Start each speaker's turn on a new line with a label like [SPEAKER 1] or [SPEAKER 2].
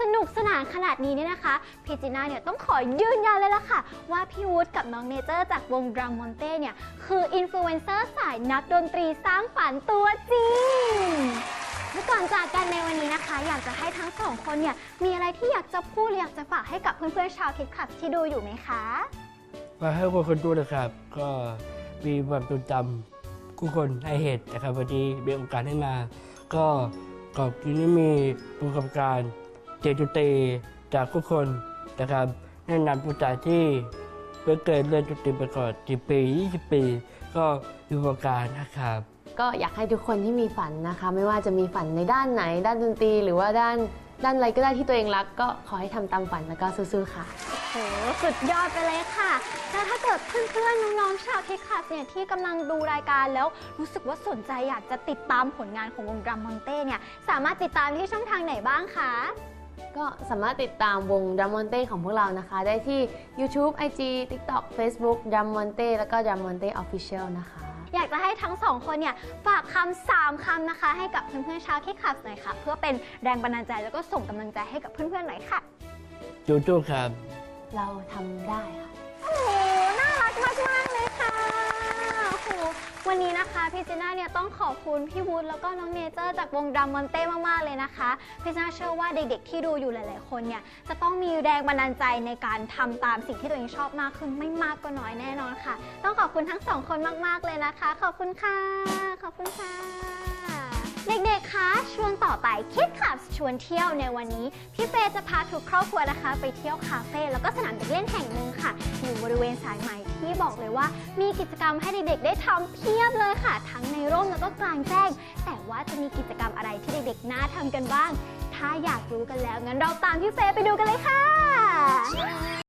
[SPEAKER 1] สนุกสนานขนาดนี้เนี่ยนะคะพีจีน่าเนี่ยต้องขอยืนยันเลยล่ะค่ะ ว่าพี่วูดกับน้องเนเจอร์จากวงดรัมมอนเต้เนี่ยคืออินฟลูเอนเซอร์สายนักดนตรีสร้างฝันตัวจริงและก่อนจากกันในวันนี้นะคะ อยากจะให้ทั้งสองคนเนี่ยมีอะไรที่อยากจะพูดหรืออยากจะฝากให้กับเพื่อนๆชาวคิดขับที่ดูอยู่ไหมคะ
[SPEAKER 2] มาให้คนคนดูนะครับ ก็มีความทรงจำผู้คนให้เหตุนะครับวันนี้มีโอกาสให้มา ก็ขอบคุณที่มีผู้กำกับการ เจจุเตจากทุกคนนะครับแนะนำผู้จ่ายที่เพื่อเกินเล่นจุติไปก่อน10 ปี 20 ปี ก็มีประสบการณ์นะครับ
[SPEAKER 3] ก็อยากให้ทุกคนที่มีฝันนะคะ ไม่ว่าจะมีฝันในด้านไหน ด้านดนตรีหรือว่าด้านด้านอะไรก็ได้ที่ตัวเองรัก ก็ขอให้ทำตามฝันแล้วก็สู้ๆค่ะ
[SPEAKER 1] โหสุดยอดไปเลยค่ะ แล้วถ้าเกิดเพื่อนๆน้องๆชาวคิดขับเนี่ยที่กำลังดูรายการแล้วรู้สึกว่าสนใจอยากจะติดตามผลงานของวงดรัมมอนเต้เนี่ยสามารถติดตามที่ช่องทางไหนบ้างคะ
[SPEAKER 3] ก็สามารถติดตามวง d r u m m o n t e ของพวกเรานะคะ ได้ที่ YouTube IG TikTok Facebook d r u m m o n t e แล้วก็ d r u m m o n t e Official นะคะ
[SPEAKER 1] อยากจะให้ทั้งสองคนเนี่ยฝากคำสามคำนะคะ ให้กับเพื่อนๆชาวคิดขับหน่อยค่ะ เพื่อเป็นแรงบันดาลใจแล้วก็ส่งกำลังใจให้กับเพื่อนๆหน่อยค่ะ
[SPEAKER 2] จูจูครับ
[SPEAKER 3] เราทำได้ค่ะ
[SPEAKER 1] เจน่าเนี่ยต้องขอบคุณพี่วุฒิแล้วก็น้องเนเจอร์จากวงดรัมมอนเต้มากๆเลยนะคะพี่จีน่าเชื่อว่าเด็กๆ ที่ดูอยู่หลาย ๆ คนเนี่ยจะต้องมีแรงบันดาลใจในการทำตามสิ่งที่ตัวเองชอบมากขึ้นไม่มากก็น้อยแน่นอนค่ะ ต้องขอบคุณทั้งสองคนมากๆเลยนะคะ ขอบคุณค่ะ ขอบคุณค่ะ เด็กๆคะช่วงต่อไปคิดขับ ชวนเที่ยวในวันนี้ พี่เฟย์จะพาทุกครอบครัวนะคะ ไปเที่ยวคาเฟ่แล้วก็สนามเด็กเล่นแห่งหนึ่งค่ะอยู่บริเวณสายไหมที่บอกเลยว่า มีกิจกรรมให้เด็กๆได้ทำเพียบเลยค่ะ ทั้งในร่มแล้วก็กลางแจ้ง แต่ว่าจะมีกิจกรรมอะไรที่เด็กๆน่าทำกันบ้าง ถ้าอยากรู้กันแล้วงั้นเราตามพี่เฟย์ไปดูกันเลยค่ะ